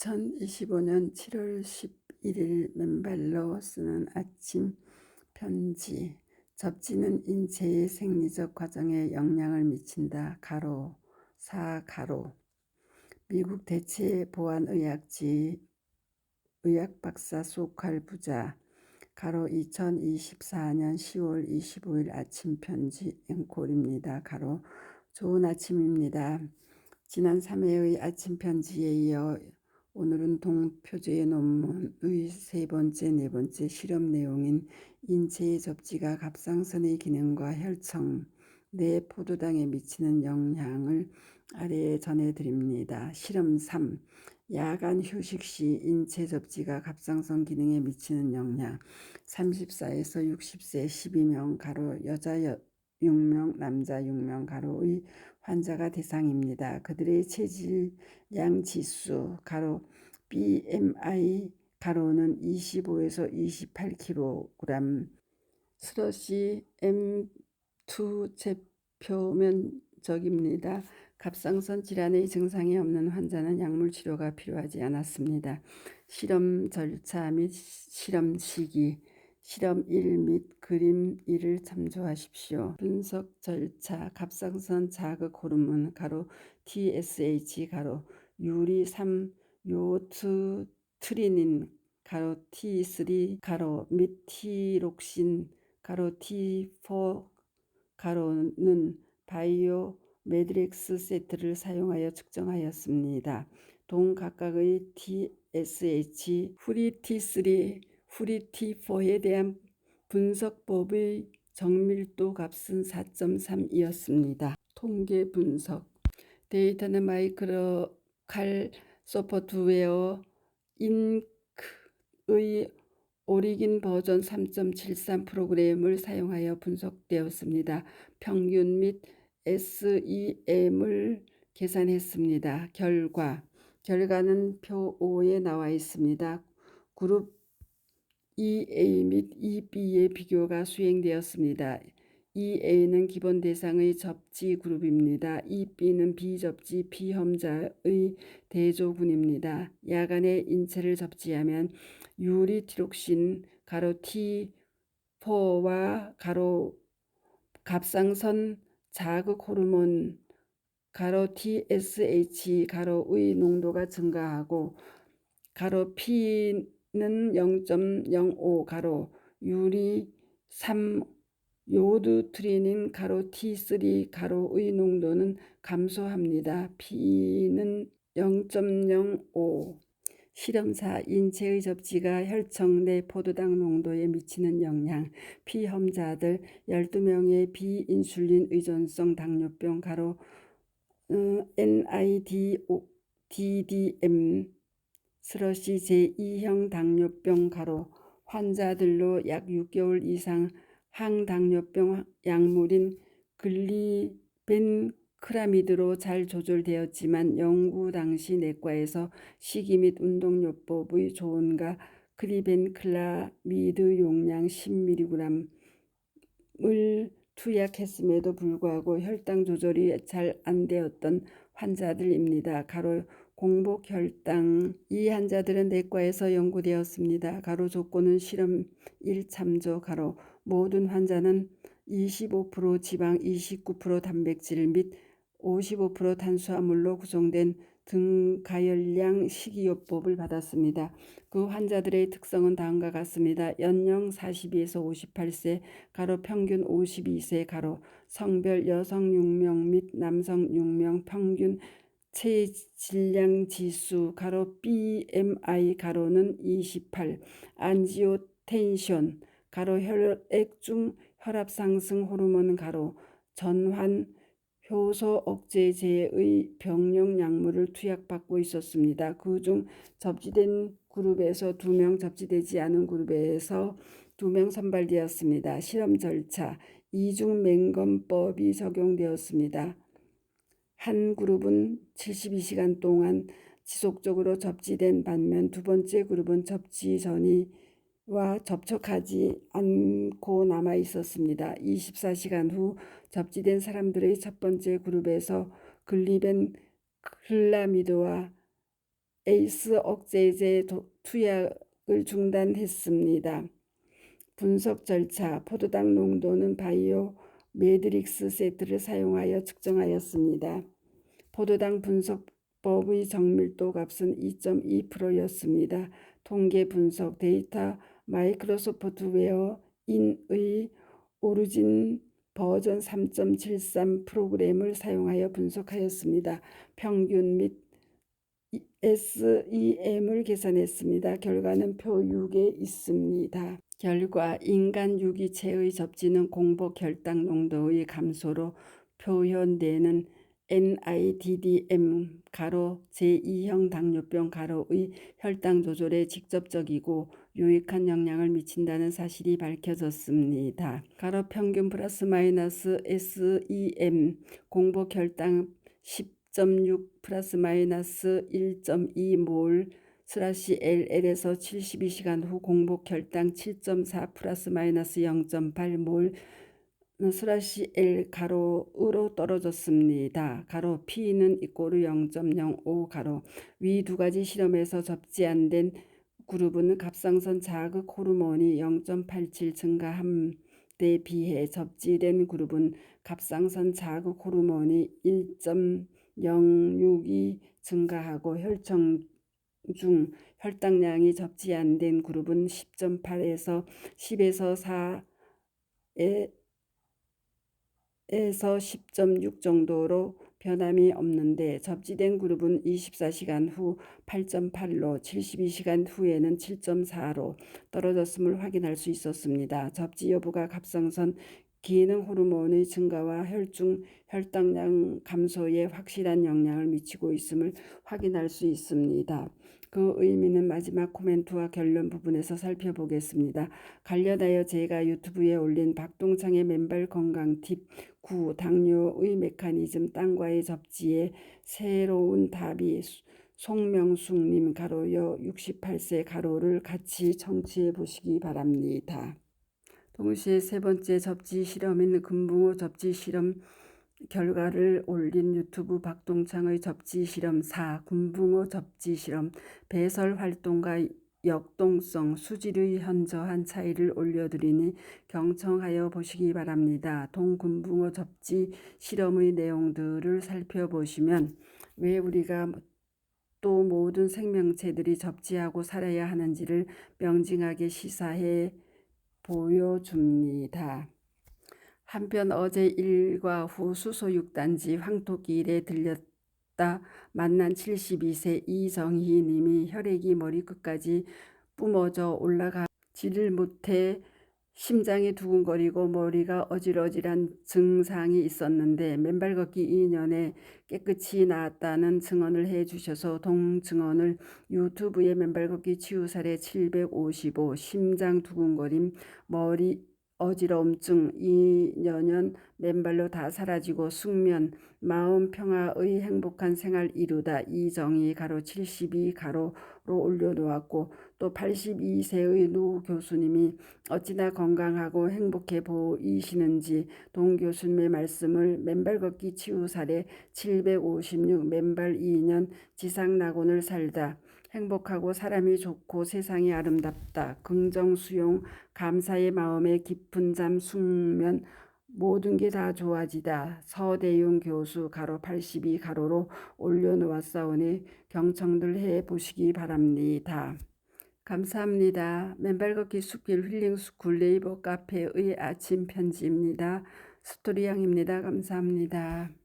2025년 7월 11일 맨발로 쓰는 아침 편지. 접지는 인체의 생리적 과정에 영향을 미친다. 가로, 사 가로. 미국 대체 보안 의학지 의학 박사 소칼 부자. 가로 2024년 10월 25일 아침 편지 앵콜입니다. 가로 좋은 아침입니다. 지난 3회의 아침 편지에 이어 오늘은 동표제의 논문의 세 번째, 네 번째 실험 내용인 인체의 접지가 갑상선의 기능과 혈청, 내 포도당에 미치는 영향을 아래에 전해드립니다. 실험 3. 야간 휴식 시 인체 접지가 갑상선 기능에 미치는 영향 34에서 60세 12명 가로 여자 6명 남자 6명 가로의 환자가 대상입니다. 그들의 체질량 지수 가로 BMI 가로는 25에서 28kg 스러시 M2 제표면적입니다. 갑상선 질환의 증상이 없는 환자는 약물 치료가 필요하지 않았습니다. 실험 절차 및 실험 시기 실험 1 및 그림 1을 참조하십시오. 분석 절차 갑상선 자극 호르몬 가로 TSH 가로 유리 3 요트 트리닌 가로 T3 가로 및 티록신 가로 T4 가로는 바이오 매드렉스 세트를 사용하여 측정하였습니다. 동 각각의 TSH, 후리 T3, 후리 T4에 대한 분석법의 정밀도 값은 4.3이었습니다. 통계 분석 데이터는 마이크로 칼 소프트웨어 인크의 오리긴 버전 3.73 프로그램을 사용하여 분석되었습니다. 평균 및 SEM을 계산했습니다. 결과 결과는 표 5에 나와 있습니다. 그룹 EA 및 EB의 비교가 수행되었습니다. EA는 기본 대상의 접지 그룹입니다. EB는 비접지 비험자의 대조군입니다. 야간에 인체를 접지하면 유리티록신 가로 T4와 가로 갑상선 자극 호르몬 가로 TSH 가로의 농도가 증가하고 가로 P 는 0.05 가로 유리 3 요드 트리닌 가로 T3 가로의 농도는 감소합니다. P는 0.05 실험사 인체의 접지가 혈청 내 포도당 농도에 미치는 영향 피험자들 12명의 비인슐린 의존성 당뇨병 가로 어, NIDDM 스러시 제2형 당뇨병 가로 환자들로 약 6개월 이상 항당뇨병 약물인 글리벤 크라미드로 잘 조절되었지만 연구 당시 내과에서 식이 및 운동요법의 조언과 크리벤클라미드 용량 10mg을 투약했음에도 불구하고 혈당 조절이 잘 안 되었던 환자들입니다. 가로 공복 혈당 이 환자들은 내과에서 연구되었습니다. 가로 조건은 실험 1참조 가로 모든 환자는 25% 지방 29% 단백질 및 55% 탄수화물로 구성된 등가열량 식이요법을 받았습니다. 그 환자들의 특성은 다음과 같습니다. 연령 42에서 58세, 가로 평균 52세, 가로 성별 여성 6명 및 남성 6명, 평균 체질량 지수, 가로 BMI, 가로는 28, 안지오 텐션, 가로 혈액 중 혈압 상승 호르몬, 가로 전환 효소 억제제의 병용 약물을 투약받고 있었습니다. 그 중 접지된 그룹에서 두 명, 접지되지 않은 그룹에서 두 명 선발되었습니다. 실험 절차 이중 맹검법이 적용되었습니다. 한 그룹은 72시간 동안 지속적으로 접지된 반면 두 번째 그룹은 접지 전이 와 접촉하지 않고 남아 있었습니다. 24시간 후 접지된 사람들의 첫 번째 그룹에서 글리벤 클라미드와 에이스 억제제 도- 투약을 중단했습니다. 분석 절차 포도당 농도는 바이오 매트릭스 세트를 사용하여 측정하였습니다. 포도당 분석법의 정밀도 값은 2.2%였습니다. 통계 분석 데이터 마이크로소프트 웨어 인의 오리진 버전 3.73 프로그램을 사용하여 분석하였습니다. 평균 및 SEM을 계산했습니다. 결과는 표 6에 있습니다. 결과 인간 유기체의 접지는 공복 혈당 농도의 감소로 표현되는 NIDDM 가로 제2형 당뇨병 가로의 혈당 조절에 직접적이고 유익한 영향을 미친다는 사실이 밝혀졌습니다. 가로 평균 플러스 마이너스 SEM 공복 혈당 10.6 플러스 마이너스 1.2몰 슬라시 LL에서 72시간 후 공복 혈당 7.4 플러스 마이너스 0.8몰 슬라시 L 가로으로 떨어졌습니다. 가로 P는 이꼬르 0.05 가로 위 두 가지 실험에서 접지 안된 그룹은 갑상선 자극 호르몬이 0.87 증가함에 비해 접지된 그룹은 갑상선 자극 호르몬이 1.06이 증가하고 혈청 중 혈당량이 접지 안 된 그룹은 10.8에서 10에서 4에 에서 10.6 정도로 변함이 없는데 접지된 그룹은 24시간 후 8.8로 72시간 후에는 7.4로 떨어졌음을 확인할 수 있었습니다. 접지 여부가 갑상선 기능 호르몬의 증가와 혈중 혈당량 감소에 확실한 영향을 미치고 있음을 확인할 수 있습니다. 그 의미는 마지막 코멘트와 결론 부분에서 살펴보겠습니다. 관련하여 제가 유튜브에 올린 박동창의 맨발 건강 팁 9. 당뇨의 메커니즘 땅과의 접지에 새로운 답이 송명숙님 가로여 68세 가로를 같이 청취해 보시기 바랍니다. 동시에 세 번째 접지 실험인 금붕어 접지 실험 결과를 올린 유튜브 박동창의 접지 실험 4. 금붕어 접지 실험 배설 활동과 역동성, 수질의 현저한 차이를 올려드리니 경청하여 보시기 바랍니다. 동금붕어 접지 실험의 내용들을 살펴보시면 왜 우리가 또 모든 생명체들이 접지하고 살아야 하는지를 명징하게 시사해 보여줍니다. 한편 어제 일과 후 수소 6단지 황토길에 들렸다. 만난 72세 이정희 님이 혈액이 머리끝까지 뿜어져 올라가 지를 못해 심장이 두근거리고 머리가 어질어질한 증상이 있었는데 맨발 걷기 2년에 깨끗이 나았다는 증언을 해 주셔서 동증언을 유튜브에 맨발 걷기 치유 사례 755 심장 두근거림 머리 어지러움증, 이년년 맨발로 다 사라지고 숙면, 마음 평화의 행복한 생활 이루다. 이정희 가로 72 가로로 올려놓았고 또 82세의 노 교수님이 어찌나 건강하고 행복해 보이시는지 동 교수님의 말씀을 맨발 걷기 치유 사례 756 맨발 2년 지상 낙원을 살다 행복하고 사람이 좋고 세상이 아름답다. 긍정 수용, 감사의 마음에 깊은 잠, 숙면, 모든 게 다 좋아지다. 서대용 교수 가로 82 가로로 올려놓았사오니 경청들 해 보시기 바랍니다. 감사합니다. 맨발 걷기 숲길 힐링 스쿨 네이버 카페의 아침 편지입니다. 스토리양입니다. 감사합니다.